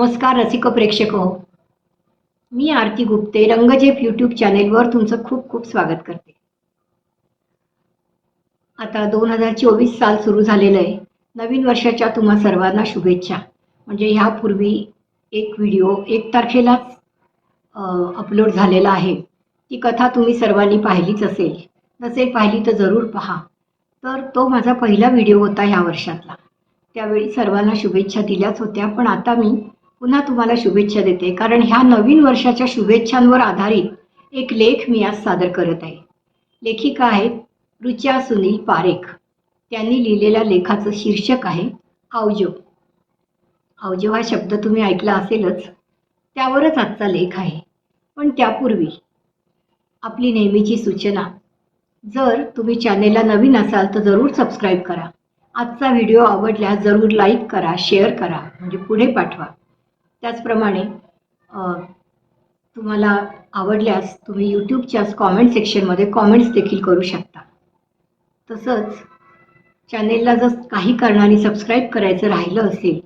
नमस्कार रसिक प्रेक्षक हो. मी आरती गुप्ते रंगजेप यूट्यूब चॅनेलवर तुमचं खूप खूप स्वागत करते. आता दोन हजार चोवीस साल सुरू झालेलं आहे. नवीन वर्षाच्या तुम्हा सर्वांना शुभेच्छा. म्हणजे ह्यापूर्वी एक व्हिडिओ एक तारखेलाच अपलोड झालेला आहे. ती कथा तुम्ही सर्वांनी पाहिलीच असेल. नसेल पाहिली तर जरूर पहा. तर तो माझा पहिला व्हिडिओ होता ह्या वर्षातला. त्यावेळी सर्वांना शुभेच्छा दिल्याच होत्या. पण आता मी पुन्हा तुम्हाला शुभेच्छा देते. कारण ह्या नवीन वर्षाच्या शुभेच्छांवर आधारित एक लेख मी आज सादर करत आहे. लेखिका आहेत रुचा सुनील पारेख. त्यांनी लिहिलेल्या लेखाचं शीर्षक आहे आवजो आवजो हा शब्द तुम्ही ऐकला असेलच. त्यावरच आजचा लेख आहे. पण त्यापूर्वी आपली नेहमीची सूचना. जर तुम्ही चॅनेलला नवीन असाल तर जरूर सबस्क्राईब करा. आजचा व्हिडिओ आवडल्यास जरूर लाईक करा शेअर करा म्हणजे पुढे पाठवा. त्याचप्रमाणे तुम्हाला आवडल्यास तुम्ही यूट्यूबच्याच कॉमेंट सेक्शनमध्ये कॉमेंट्स देखील करू शकता. तसंच चॅनेलला जर काही कारणाने सबस्क्राईब करायचं राहिलं असेल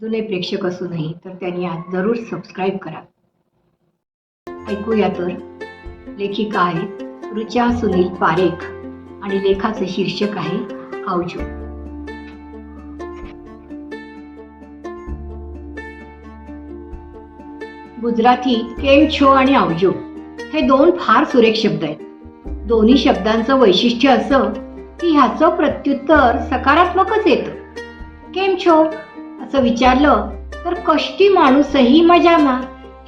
जुने प्रेक्षक असूनही तर त्यांनी आज जरूर सबस्क्राईब करा. ऐकूया तर. लेखिका आहेत रुचा सुनील पारेख आणि लेखाचं शीर्षक आहे आवजू गुजराती केम छो आणि आवजो हे दोन फार सुरेख शब्द आहेत. दोन्ही शब्दांचं वैशिष्ट्य असं की ह्याचं प्रत्युत्तर सकारात्मकच येतं. केम छो? असं विचारलं तर कष्टी माणूसही मजामा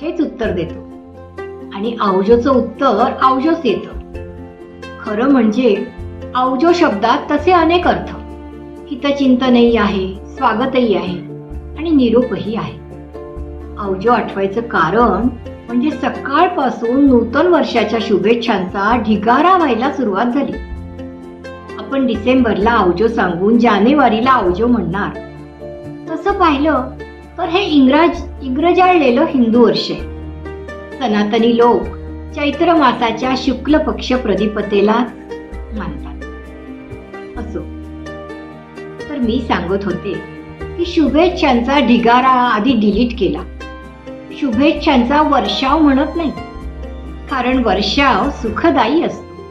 हेच उत्तर देतो. आणि आवजोचं उत्तर आवजोच येतं. खरं म्हणजे आवजो शब्दात तसे अनेक अर्थ. हितचिंतनही आहे स्वागतही आहे आणि निरोपही आहे. अवजो आठवायचं कारण म्हणजे सकाळपासून नूतन वर्षाच्या शुभेच्छांचा ढिगारा व्हायला सुरुवात झाली. आपण डिसेंबरला अवजो सांगून जानेवारीला अवजो म्हणणार. तसं पाहिलं तर हे इंग्रज इंग्रजाळलेलं हिंदू वर्ष आहे. सनातनी लोक चैत्र मासाच्या शुक्ल पक्ष प्रदीपतेला मानतात. असो. तर मी सांगत होते की शुभेच्छांचा ढिगारा आधी डिलीट केला. शुभेच्छांचा वर्षाव म्हणत नाही. कारण वर्षाव सुखदायी असतो.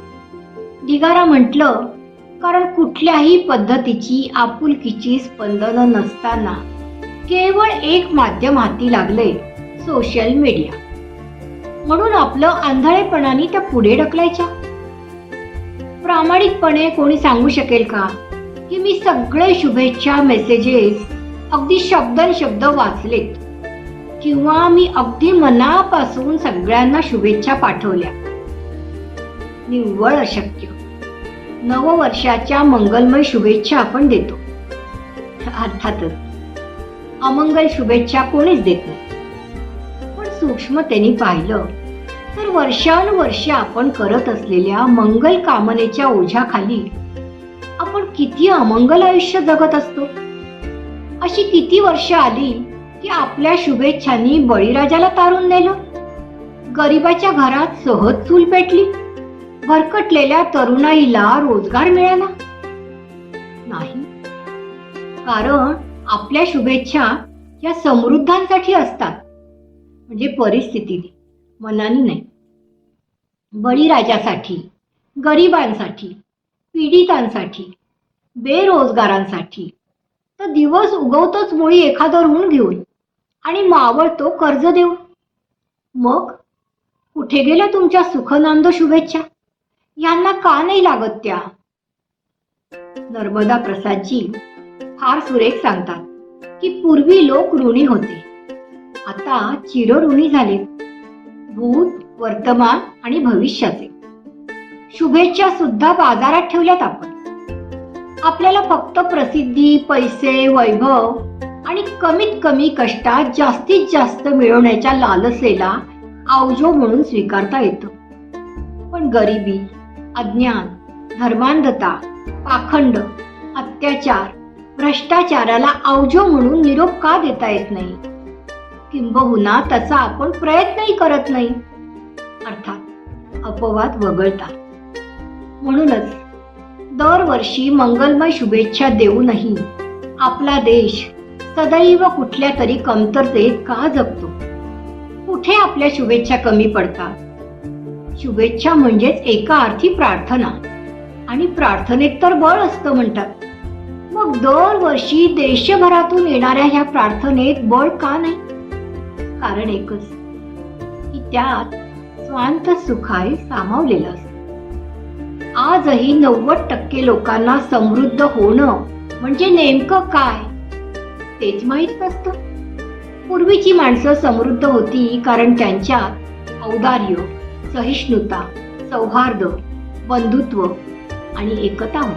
ढिगारा म्हटलं कारण कुठल्याही पद्धतीची आपुलकीची स्पंदनं नसताना केवळ एक माध्यम हाती लागले सोशल मीडिया म्हणून आपलं आंधळेपणाने त्या पुढे ढकलायच्या. प्रामाणिकपणे कोणी सांगू शकेल का की मी सगळे शुभेच्छा मेसेजेस अगदी शब्दन शब्द वाचलेत. किंवा मी अगदी मनापासून सगळ्यांना शुभेच्छा पाठवल्या. निव्वळ अशक्य. नववर्षाच्या मंगलमय शुभेच्छा आपण देतो. अर्थातच अमंगल शुभेच्छा कोणीच देत नाही. पण सूक्ष्मतेने पाहिलं तर वर्षानुवर्ष आपण करत असलेल्या मंगल कामनेच्या ओझ्याखाली आपण किती अमंगल आयुष्य जगत असतो? अशी किती वर्ष आली की आपल्या शुभेच्छांनी बळीराजाला तारून नेलं. गरिबाच्या घरात सहज चूल पेटली. भरकटलेल्या तरुणाईला रोजगार मिळाला. नाही. कारण आपल्या शुभेच्छा या समृद्धांसाठी असतात. म्हणजे परिस्थितीने मनाने नाही. बळीराजासाठी गरिबांसाठी पीडितांसाठी बेरोजगारांसाठी तर दिवस उगवतोच मुळी एखादं ऋण घेऊन. आणि मावळतो कर्ज देऊन. मग कुठे गेल्या तुमच्या सुखनांद शुभेच्छा? यांना का नाही लागत त्या? नर्मदा प्रसादजी फार सुरेख सांगतात की पूर्वी लोक ऋणी होते. आता चिरऋणी झालेत भूत वर्तमान आणि भविष्याचे. शुभेच्छा सुद्धा बाजारात ठेवल्यात आपण. आपल्याला फक्त प्रसिद्धी पैसे वैभव आणि कमीत कमी कष्टात जास्तीत जास्त मिळवण्याच्या लालसेला आवजो म्हणून स्वीकारता येतं. पण गरिबी अज्ञान धर्मांधता पाखंड अत्याचार भ्रष्टाचाराला अवजो म्हणून निरोप का देता येत नाही? किंबहुना त्याचा आपण प्रयत्नही करत नाही. अर्थात अपवाद वगळतात म्हणूनच दरवर्षी मंगलमय शुभेच्छा देऊनही आपला देश सदैव कुठल्या तरी कमतरतेत का जगतो? कुठे आपल्या शुभेच्छा कमी पडतात? शुभेच्छा म्हणजेच एका अर्थी प्रार्थना. आणि प्रार्थनेत तर बळ असतं म्हणतात. मग दरवर्षी देशभरातून येणाऱ्या ह्या प्रार्थनेत बळ का नाही? कारण एकच की त्यात स्वांत सुखाय सामावलेलं असतं. आजही नव्वद टक्के लोकांना समृद्ध होणं म्हणजे नेमकं काय? तेच माहीत नसतं. पूर्वीची माणसं समृद्ध होती कारण त्यांच्यात औदार्य सहिष्णुता सौहार्द बंधुत्व आणि एकता. होती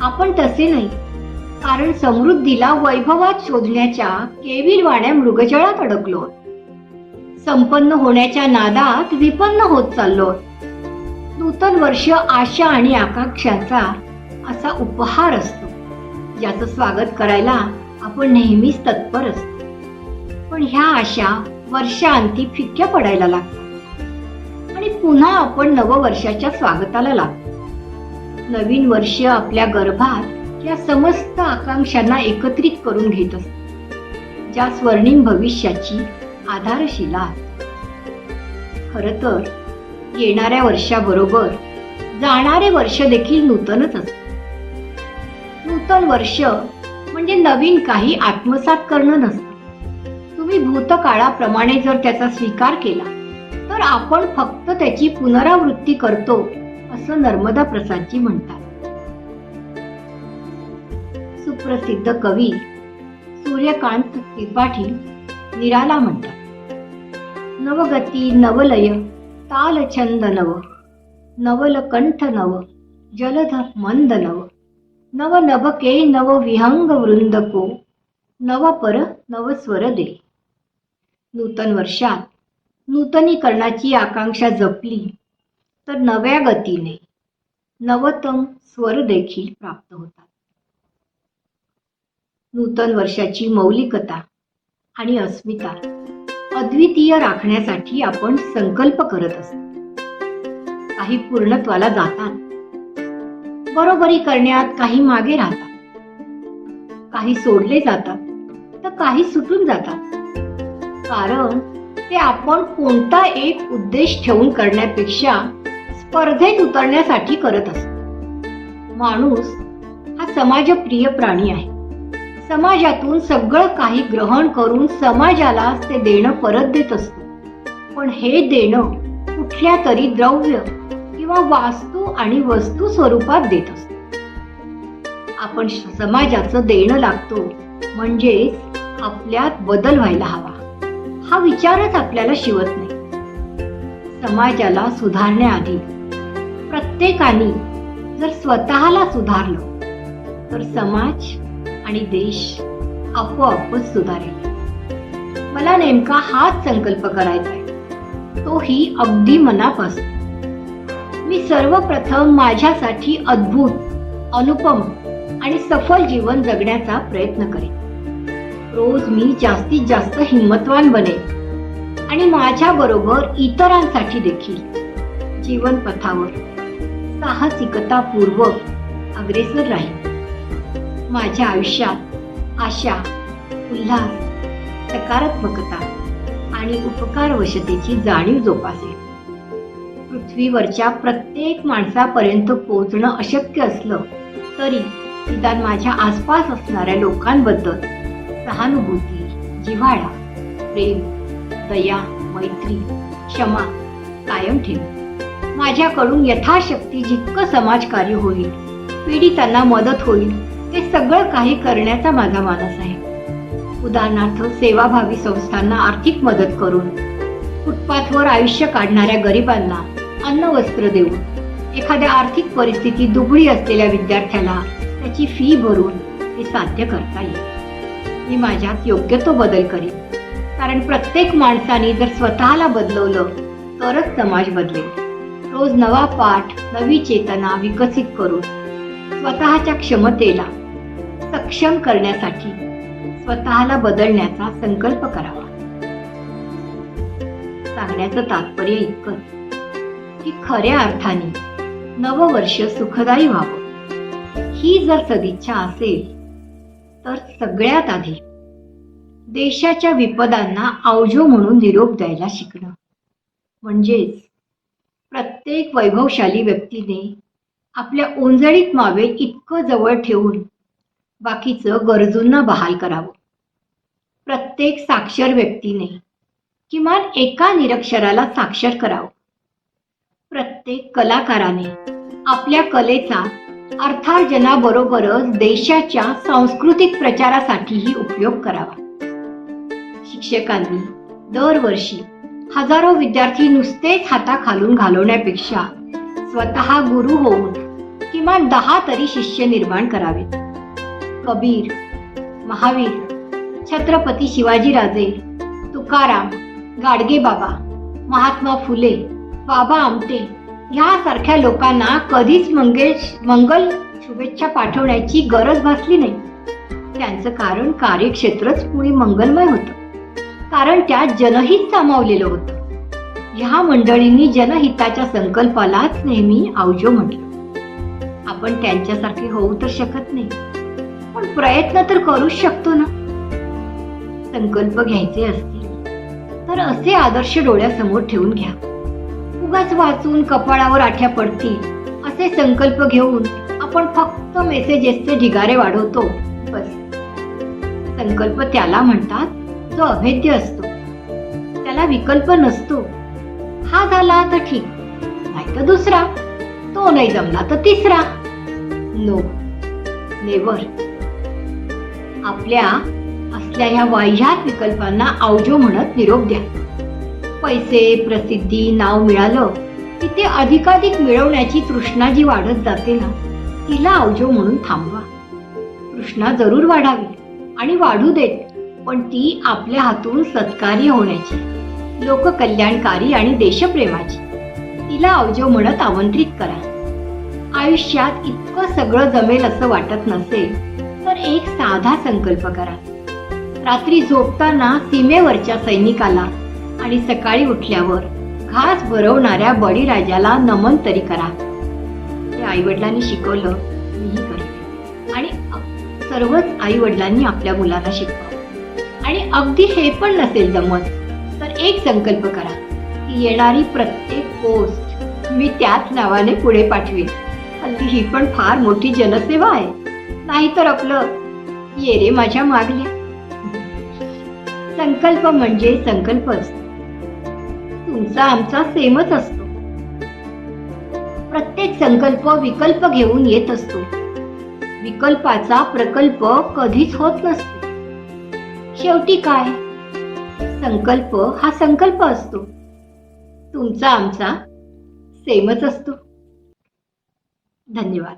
आपण तसे नाही. कारण समृद्धीला वैभवात शोधण्याच्या केविल वाड्या मृगजळात अडकलो संपन्न होण्याच्या नादात विपन्न होत चाललो नूतन वर्ष आशा आणि आकांक्षांचा असा उपहार असतो. ज्याचं स्वागत करायला आपण नेहमीच तत्पर असतो. पण ह्या आशा वर्षांती फिक्क्या पडायला लागतात. आणि पुन्हा आपण नववर्षाच्या स्वागताला लागतो. नवीन वर्ष आपल्या गर्भात या समस्त आकांक्षांना एकत्रित करून घेत असते. ज्या स्वर्णिम भविष्याची आधारशिला असते खर तर येणाऱ्या वर्षाबरोबर जाणारे वर्ष देखील नूतनच असते. नूतन वर्ष म्हणजे नवीन काही आत्मसात करणं नसतं. तुम्ही भूतकाळाप्रमाणे जर त्याचा स्वीकार केला तर आपण फक्त त्याची पुनरावृत्ती करतो असं नर्मदा प्रसादजी म्हणतात. सुप्रसिद्ध कवी सूर्यकांत त्रिपाठी निराला म्हणतात. नवगती नवलय ताल छंद नव नवल कंठ नव जलध मंद नव नव नवविहंग नव विहंग वृंदको नव पर नव स्वर दे. नूतन वर्षात नूतनीकरणाची आकांक्षा जपली तर नव्या गतीने नवतम स्वर देखील प्राप्त होतात. नूतन वर्षाची मौलिकता आणि अस्मिता अद्वितीय राखण्यासाठी आपण संकल्प करत असतो. काही पूर्णत्वाला जातात. बरोबरी करण्यात काही मागे राहतात. काही सोडले जातात तर काही सुटून जातात. कारण ते आपण कोणता एक उद्देश ठेवून करण्यापेक्षा स्पर्धेत उतरण्यासाठी करत असतो माणूस हा समाजप्रिय प्राणी आहे. समाजातून सगळं काही ग्रहण करून समाजाला ते देणं परत देत असतो. पण हे देणं कुठल्या तरी द्रव्य किंवा वास्तू आणि वस्तू स्वरूपात देत असतो. आपण समाजाचं देणं लागतो म्हणजे आपल्यात बदल व्हायला हवा. हा विचारच आपल्याला शिवत नाही. समाजाला सुधारण्याआधी प्रत्येकाने जर स्वतःला सुधारलं तर समाज आणि देश आपोआपच सुधारेल. मला नेमका हाच संकल्प करायचा आहे. तोही अगदी मनापासून. मी सर्वप्रथम माझ्यासाठी अद्भुत अनुपम आणि सफल जीवन जगण्याचा प्रयत्न करेन. रोज मी जास्तीत जास्त हिंमतवान बनेन आणि माझ्या बरोबर इतरांसाठी देखील जीवन पथावर साहसिकतापूर्वक अग्रेसर राहील माझ्या आयुष्यात आशा उल्हास सकारात्मकता आणि उपकारवशतेची जाणीव जोपासेल पृथ्वीवरच्या प्रत्येक माणसापर्यंत पोहोचणं अशक्य असलं तरी निदान माझ्या आसपास असणाऱ्या लोकांबद्दल सहानुभूती जिव्हाळा प्रेम दया मैत्री क्षमा कायम ठेव. माझ्याकडून यथाशक्ती जितकं समाजकार्य होईल पीडितांना मदत होईल ते सगळं काही करण्याचा माझा मानस आहे. उदाहरणार्थ सेवाभावी संस्थांना आर्थिक मदत करून फुटपाथवर आयुष्य काढणाऱ्या गरिबांना अन्न वस्त्र देऊन एखाद्या आर्थिक परिस्थिती दुबळी असलेल्या विद्यार्थ्याला त्याची फी भरून हे साध्य करता येईल. मी माझ्यात योग्य तो बदल करीन. कारण प्रत्येक माणसाने जर स्वतःला बदलवलं तरच समाज बदलेल. रोज नवा पाठ नवी चेतना विकसित करून स्वतःच्या क्षमतेला सक्षम करण्यासाठी स्वतःला बदलण्याचा संकल्प करावा. सांगण्याचं तात्पर्य इतकंच. की खऱ्या अर्थाने नववर्ष सुखदायी व्हावं. ही जर सदिच्छा असेल तर सगळ्यात आधी देशाच्या विपदांना आवजो म्हणून निरोप द्यायला शिकणं. म्हणजेच प्रत्येक वैभवशाली व्यक्तीने आपल्या ओंजळीत मावेल इतकं जवळ ठेवून बाकीचं गरजूंना बहाल करावं. प्रत्येक साक्षर व्यक्तीने किमान एका निरक्षराला साक्षर करावं. प्रत्येक कलाकाराने आपल्या कलेचा अर्थार्जनाबरोबरच देशाच्या सांस्कृतिक प्रचारासाठीही उपयोग करावा. शिक्षकांनी दरवर्षी हजारो विद्यार्थी नुसतेच हाताखालून घालवण्यापेक्षा स्वतः गुरु होऊन किमान दहा तरी शिष्य निर्माण करावेत कबीर महावीर छत्रपती शिवाजीराजे तुकाराम गाडगेबाबा महात्मा फुले बाबा आमटे. ह्यासारख्या लोकांना कधीच मंगेल मंगल शुभेच्छा पाठवण्याची गरज भासली नाही. त्यांचं कारण कार्यक्षेत्रच मुळी मंगलमय होतं. कारण त्यात जनहित सामावलेलं होतं. ह्या मंडळींनी जनहिताच्या संकल्पालाच नेहमी आवजो म्हटलं. आपण त्यांच्यासारखे होऊ तर शकत नाही. पण प्रयत्न तर करूच शकतो ना. संकल्प घ्यायचे असतील तर असे आदर्श डोळ्यासमोर ठेवून घ्या. उगाच वाचून कपाळावर आठ्या पडतील. असे संकल्प घेऊन आपण फक्त मेसेजेसचे ढिगारे वाढवतो. बस. संकल्प त्याला म्हणतात जो अभेद्य असतो. त्याला विकल्प नसतो. हा झाला तर ठीक. नाही तर दुसरा. तो नाही जमला तर तिसरा. नो नेवर आपल्या असल्या ह्या वाह्यात विकल्पांना आवजो म्हणत निरोप द्या. पैसे प्रसिद्धी नाव मिळालं की ते अधिकाधिक मिळवण्याची तृष्णा जी वाढत जाते ना. तिला अवजो म्हणून थांबवा. तृष्णा जरूर वाढावी आणि वाढू देत पण ती आपल्या हातून सत्कार्य होण्याची लोककल्याणकारी आणि देशप्रेमाची. तिला अवजो म्हणत आमंत्रित करा. आयुष्यात इतकं सगळं जमेल असं वाटत नसेल तर एक साधा संकल्प करा. रात्री झोपताना सीमेवरच्या सैनिकाला आणि सकाळी उठल्यावर घास भरवणाऱ्या बळीराजाला नमन तरी करा. हे आई वडिलांनी शिकवलं मीही करते आणि सर्वच आई वडिलांनी आपल्या मुलांना शिकवलं आणि अगदी हे पण नसेल जमत तर एक संकल्प करा की येणारी प्रत्येक पोस्ट मी त्याच नावाने पुढे पाठवेन. हल्ली ही पण फार मोठी जनसेवा आहे. नाहीतर आपलं ये रे माझ्या मागल्या. संकल्प म्हणजे संकल्प असतो तुमचा आमचा सेमच असतो. प्रत्येक संकल्प विकल्प घेऊन येत असतो. विकल्पाचा प्रकल्प कधीच होत नसतो. शेवटी काय? संकल्प हा संकल्प असतो. तुमचा आमचा सेमच असतो. धन्यवाद.